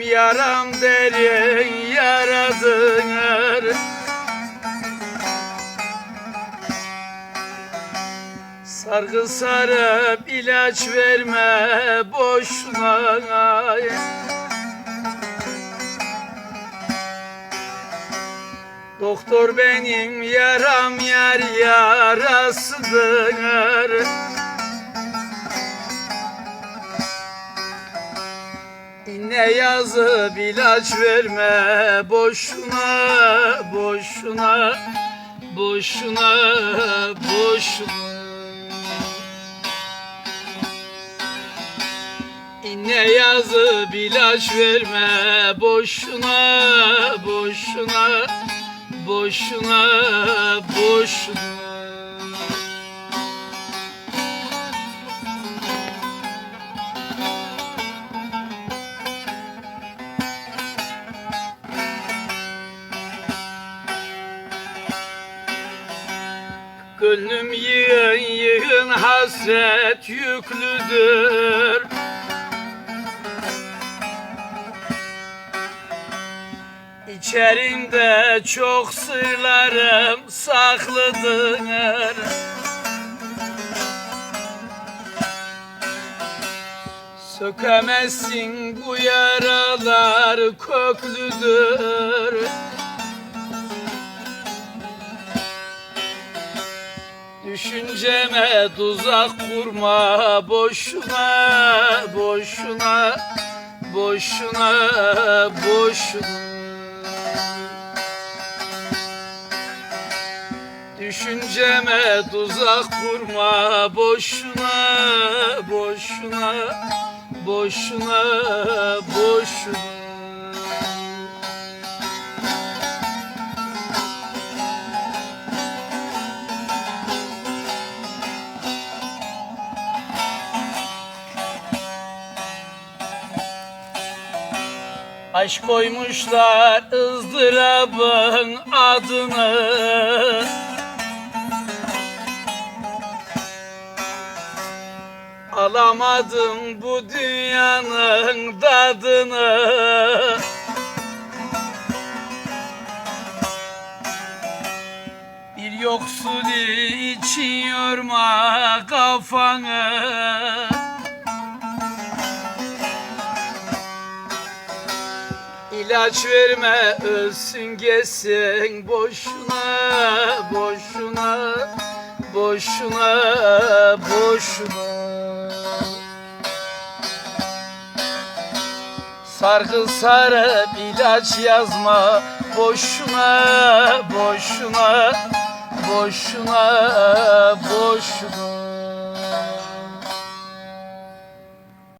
yaram derin yaradır Sargı sarıp ilaç verme boşuna. Doktor benim yaram yar yarasıdır Ne yazıp ilaç verme boşuna boşuna boşuna boşuna. Ne yazıp ilaç verme boşuna boşuna boşuna boşuna Gönlüm yığın yığın hasret yüklüdür. İçerimde çok sırlarım saklıdır. Sökemezsin bu yaralar köklüdür Düşünceme tuzak kurma boşuna boşuna boşuna boşuna. Düşünceme tuzak kurma boşuna boşuna boşuna boşuna Aşk koymuşlar ızdırabın adını. Alamadım bu dünyanın tadını. Bir yoksul için yorma kafanı İlaç verme ölsün geçsin boşuna boşuna boşuna boşuna. Sargı sarıp ilaç yazma boşuna boşuna boşuna boşuna